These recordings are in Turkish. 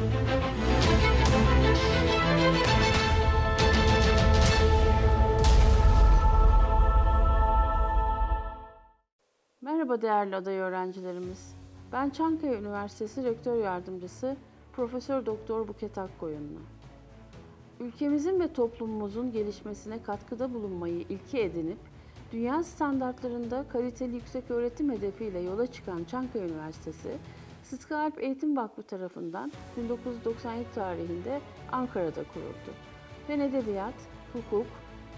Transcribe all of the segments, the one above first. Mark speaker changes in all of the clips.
Speaker 1: Merhaba değerli aday öğrencilerimiz. Ben Çankaya Üniversitesi Rektör Yardımcısı Profesör Doktor Buket Akkoyunlu. Ülkemizin ve toplumumuzun gelişmesine katkıda bulunmayı ilke edinip dünya standartlarında kaliteli yüksek öğretim hedefiyle yola çıkan Çankaya Üniversitesi, Sıtkı Alp Eğitim Vakfı tarafından 1997 tarihinde Ankara'da kuruldu. Fen Edebiyat, Hukuk,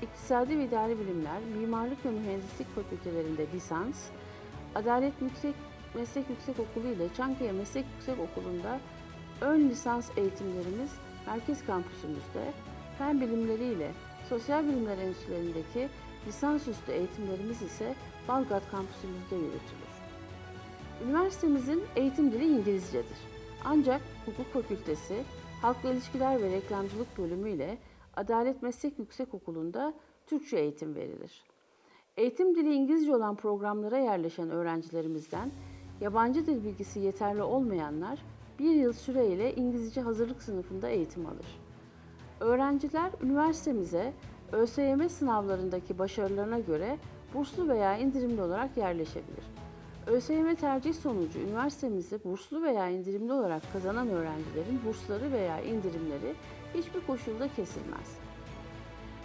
Speaker 1: İktisadi ve İdari Bilimler, Mimarlık ve Mühendislik Fakültelerinde lisans, Adalet Yüksek Meslek Yüksek Okulu ile Çankaya Meslek Yüksek Okulu'nda ön lisans eğitimlerimiz merkez kampüsümüzde, fen bilimleri ile sosyal bilimler enstitülerindeki lisansüstü eğitimlerimiz ise Balgat kampüsümüzde yürütülür. Üniversitemizin eğitim dili İngilizcedir. Ancak Hukuk Fakültesi, Halkla İlişkiler ve Reklamcılık bölümü ile Adalet Meslek Yüksek Okulu'nda Türkçe eğitim verilir. Eğitim dili İngilizce olan programlara yerleşen öğrencilerimizden yabancı dil bilgisi yeterli olmayanlar bir yıl süreyle İngilizce hazırlık sınıfında eğitim alır. Öğrenciler üniversitemize ÖSYM sınavlarındaki başarılarına göre burslu veya indirimli olarak yerleşebilir. ÖSYM tercih sonucu üniversitemizde burslu veya indirimli olarak kazanan öğrencilerin bursları veya indirimleri hiçbir koşulda kesilmez.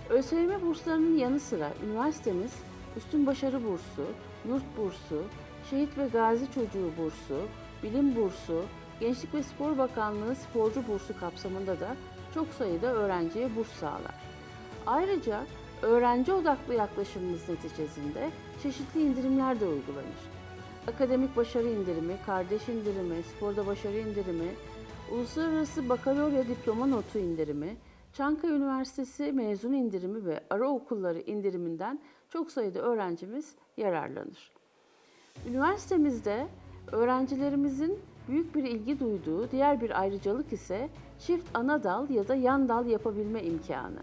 Speaker 1: ÖSYM burslarının yanı sıra üniversitemiz Üstün Başarı Bursu, Yurt Bursu, Şehit ve Gazi Çocuğu Bursu, Bilim Bursu, Gençlik ve Spor Bakanlığı Sporcu Bursu kapsamında da çok sayıda öğrenciye burs sağlar. Ayrıca öğrenci odaklı yaklaşımımız neticesinde çeşitli indirimler de uygulanır. Akademik başarı indirimi, kardeş indirimi, sporda başarı indirimi, uluslararası bakalorya diploma notu indirimi, Çankaya Üniversitesi mezun indirimi ve ara okulları indiriminden çok sayıda öğrencimiz yararlanır. Üniversitemizde öğrencilerimizin büyük bir ilgi duyduğu diğer bir ayrıcalık ise çift ana dal ya da yan dal yapabilme imkanı.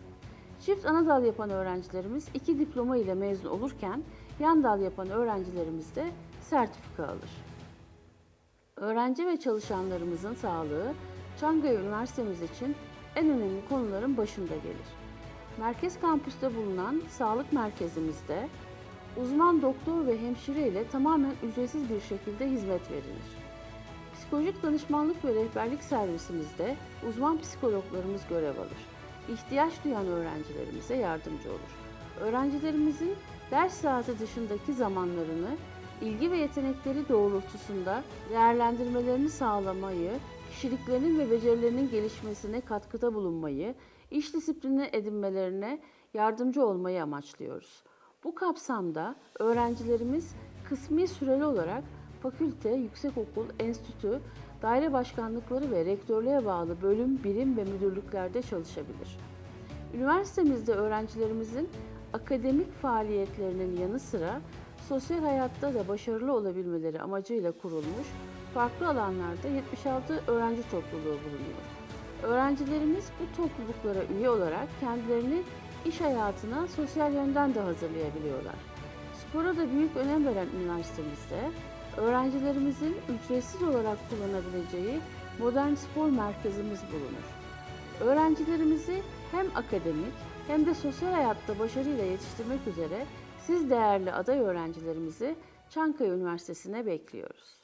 Speaker 1: Çift ana dal yapan öğrencilerimiz iki diploma ile mezun olurken yan dal yapan öğrencilerimiz de sertifika alır. Öğrenci ve çalışanlarımızın sağlığı Çankaya Üniversitemiz için en önemli konuların başında gelir. Merkez kampüste bulunan sağlık merkezimizde uzman doktor ve hemşire ile tamamen ücretsiz bir şekilde hizmet verilir. Psikolojik danışmanlık ve rehberlik servisimizde uzman psikologlarımız görev alır. İhtiyaç duyan öğrencilerimize yardımcı olur. Öğrencilerimizin ders saati dışındaki zamanlarını ilgi ve yetenekleri doğrultusunda değerlendirmelerini sağlamayı, kişiliklerinin ve becerilerinin gelişmesine katkıda bulunmayı, iş disiplini edinmelerine yardımcı olmayı amaçlıyoruz. Bu kapsamda öğrencilerimiz kısmi süreli olarak fakülte, yüksekokul, enstitü, daire başkanlıkları ve rektörlüğe bağlı bölüm, birim ve müdürlüklerde çalışabilir. Üniversitemizde öğrencilerimizin akademik faaliyetlerinin yanı sıra sosyal hayatta da başarılı olabilmeleri amacıyla kurulmuş farklı alanlarda 76 öğrenci topluluğu bulunuyor. Öğrencilerimiz bu topluluklara üye olarak kendilerini iş hayatına sosyal yönden de hazırlayabiliyorlar. Spora da büyük önem veren üniversitemizde öğrencilerimizin ücretsiz olarak kullanabileceği modern spor merkezimiz bulunur. Öğrencilerimizi hem akademik hem de sosyal hayatta başarıyla yetiştirmek üzere siz değerli aday öğrencilerimizi Çankaya Üniversitesi'ne bekliyoruz.